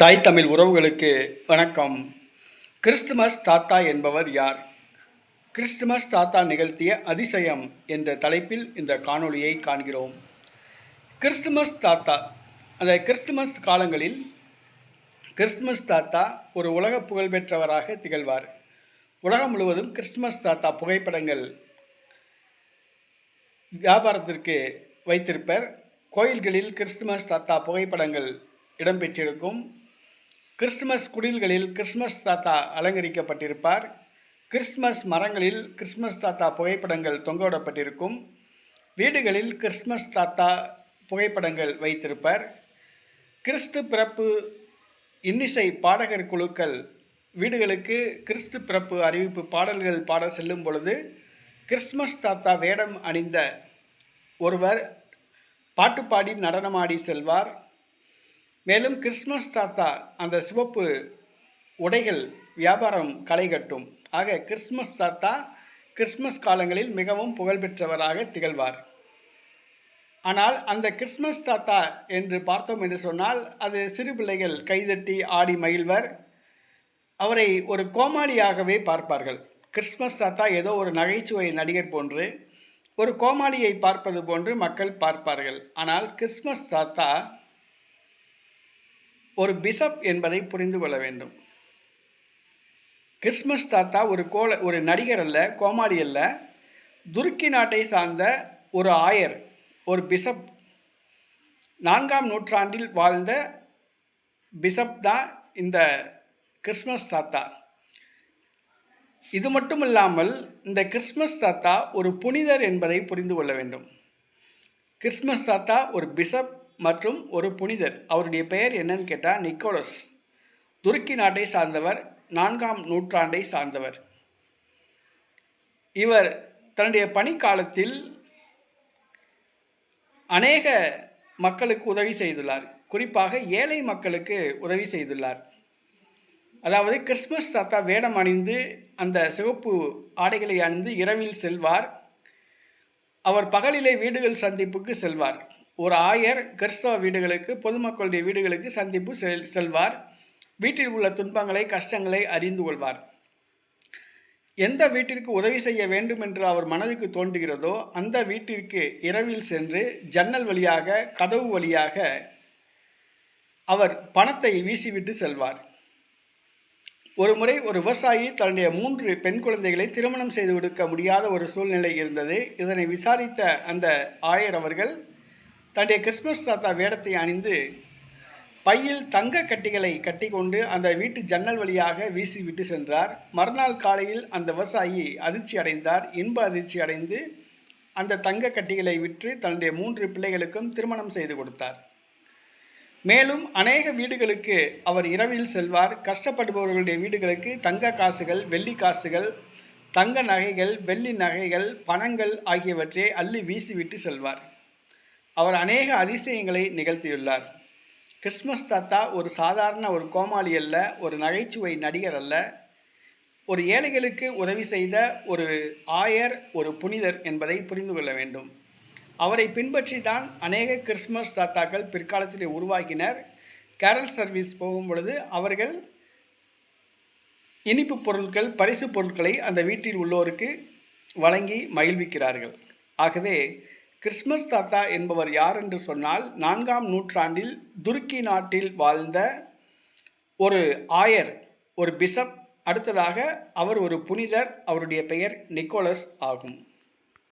தாய் தமிழ் உறவுகளுக்கு வணக்கம். கிறிஸ்துமஸ் தாத்தா என்பவர் யார்? கிறிஸ்துமஸ் தாத்தா நிகழ்த்திய அதிசயம் என்ற தலைப்பில் இந்த காணொளியை காண்கிறோம். கிறிஸ்துமஸ் தாத்தா அந்த கிறிஸ்துமஸ் காலங்களில் கிறிஸ்துமஸ் தாத்தா ஒரு உலக புகழ்பெற்றவராக திகழ்வார். உலகம் முழுவதும் கிறிஸ்துமஸ் தாத்தா புகைப்படங்கள் வியாபாரத்திற்கு வைத்திருப்பர். கோயில்களில் கிறிஸ்துமஸ் தாத்தா புகைப்படங்கள் இடம்பெற்றிருக்கும். கிறிஸ்துமஸ் குடில்களில் கிறிஸ்மஸ் தாத்தா அலங்கரிக்கப்பட்டிருப்பார். கிறிஸ்துமஸ் மரங்களில் கிறிஸ்மஸ் தாத்தா புகைப்படங்கள் தொங்கவிடப்பட்டிருக்கும். வீடுகளில் கிறிஸ்துமஸ் தாத்தா புகைப்படங்கள் வைத்திருப்பார். கிறிஸ்து பிறப்பு இன்னிசை பாடகர் குழுக்கள். வீடுகளுக்கு கிறிஸ்து பிறப்பு அறிவிப்பு பாடல்கள் பாட செல்லும் பொழுது கிறிஸ்துமஸ் தாத்தா வேடம் அணிந்த ஒருவர் பாட்டு பாடி நடனமாடி செல்வார். மேலும் கிறிஸ்மஸ் தாத்தா அந்த சிவப்பு உடைகள் வியாபாரம் களை கட்டும். ஆக கிறிஸ்மஸ் தாத்தா கிறிஸ்மஸ் காலங்களில் மிகவும் புகழ்பெற்றவராக திகழ்வார். ஆனால் அந்த கிறிஸ்மஸ் தாத்தா என்று பார்த்தோம் என்று சொன்னால் அது சிறு பிள்ளைகள் கைதட்டி ஆடி மகிழ்வர். அவரை ஒரு கோமாளியாகவே பார்ப்பார்கள். கிறிஸ்மஸ் தாத்தா ஏதோ ஒரு நகைச்சுவை நடிகர் போன்று ஒரு கோமாளியை பார்ப்பது போன்று மக்கள் பார்ப்பார்கள். ஆனால் கிறிஸ்மஸ் தாத்தா ஒரு பிஷப் என்பதை புரிந்து கொள்ள வேண்டும். கிறிஸ்மஸ் தாத்தா ஒரு கோல ஒரு நடிகர் அல்ல கோமாளி அல்ல. துருக்கி நாட்டை சார்ந்த ஒரு ஆயர் ஒரு பிஷப். நான்காம் நூற்றாண்டில் வாழ்ந்த பிஷப் தான் இந்த கிறிஸ்மஸ் தாத்தா. இது மட்டும் இல்லாமல் இந்த கிறிஸ்மஸ் தாத்தா ஒரு புனிதர் என்பதை புரிந்து கொள்ள வேண்டும். கிறிஸ்மஸ் தாத்தா ஒரு பிஷப் மற்றும் ஒரு புனிதர். அவருடைய பெயர் என்னன்னு கேட்டால் நிக்கோலஸ். துருக்கி நாட்டை சார்ந்தவர் நான்காம் நூற்றாண்டை சார்ந்தவர். இவர் தன்னுடைய பணிக்காலத்தில் அநேக மக்களுக்கு உதவி செய்துள்ளார். குறிப்பாக ஏழை மக்களுக்கு உதவி செய்துள்ளார். அதாவது கிறிஸ்மஸ் தாத்தா வேடம் அணிந்து அந்த சிவப்பு ஆடைகளை அணிந்து இரவில் செல்வார். அவர் பகலிலே வீடுகள் சந்திப்புக்கு செல்வார். ஒரு ஆயர் கிறிஸ்தவ வீடுகளுக்கு பொதுமக்களுடைய வீடுகளுக்கு சந்திப்பு செல் செல்வார். வீட்டில் உள்ள துன்பங்களை கஷ்டங்களை அறிந்து கொள்வார். எந்த வீட்டிற்கு உதவி செய்ய வேண்டும் என்று அவர் மனதுக்கு தோன்றுகிறதோ அந்த வீட்டிற்கு இரவில் சென்று ஜன்னல் வழியாக கதவு வழியாக அவர் பணத்தை வீசிவிட்டு செல்வார். ஒரு முறை ஒரு விவசாயி தன்னுடைய மூன்று பெண் குழந்தைகளை திருமணம் செய்து கொடுக்க முடியாத ஒரு சூழ்நிலை இருந்தது. இதனை விசாரித்த அந்த ஆயர் அவர்கள் தன்னுடைய கிறிஸ்மஸ் தாத்தா வேடத்தை அணிந்து பையில் தங்க கட்டிகளை கட்டிக்கொண்டு அந்த வீட்டு ஜன்னல் வழியாக வீசிவிட்டு சென்றார். மறுநாள் காலையில் அந்த விவசாயி அதிர்ச்சி அடைந்தார். இன்ப அதிர்ச்சி அடைந்து அந்த தங்க கட்டிகளை விற்று தன்னுடைய மூன்று பிள்ளைகளுக்கும் திருமணம் செய்து கொடுத்தார். மேலும் அநேக வீடுகளுக்கு அவர் இரவில் செல்வார். கஷ்டப்படுபவர்களுடைய வீடுகளுக்கு தங்க காசுகள் வெள்ளி காசுகள் தங்க நகைகள் வெள்ளி நகைகள் பணங்கள் ஆகியவற்றை அள்ளி வீசிவிட்டு செல்வார். அவர் அநேக அதிசயங்களை நிகழ்த்தியுள்ளார். கிறிஸ்மஸ் தாத்தா ஒரு சாதாரண ஒரு கோமாளி அல்ல ஒரு நகைச்சுவை நடிகர் அல்ல. ஒரு ஏழைகளுக்கு உதவி செய்த ஒரு ஆயர் ஒரு புனிதர் என்பதை புரிந்து கொள்ள வேண்டும். அவரை பின்பற்றி தான் அநேக கிறிஸ்மஸ் தாத்தாக்கள் பிற்காலத்தில் உருவாக்கினர் கேரல் சர்வீஸ் போகும் பொழுது அவர்கள் இனிப்பு பொருட்கள் பரிசு பொருட்களை அந்த வீட்டில் உள்ளோருக்கு வழங்கி மகிழ்விக்கிறார்கள். ஆகவே கிறிஸ்மஸ் தாத்தா என்பவர் யார் என்று சொன்னால் நான்காம் நூற்றாண்டில் துருக்கி நாட்டில் வாழ்ந்த ஒரு ஆயர் ஒரு பிஷப் அடுத்ததாக அவர் ஒரு புனிதர் அவருடைய பெயர் நிக்கோலஸ் ஆகும்.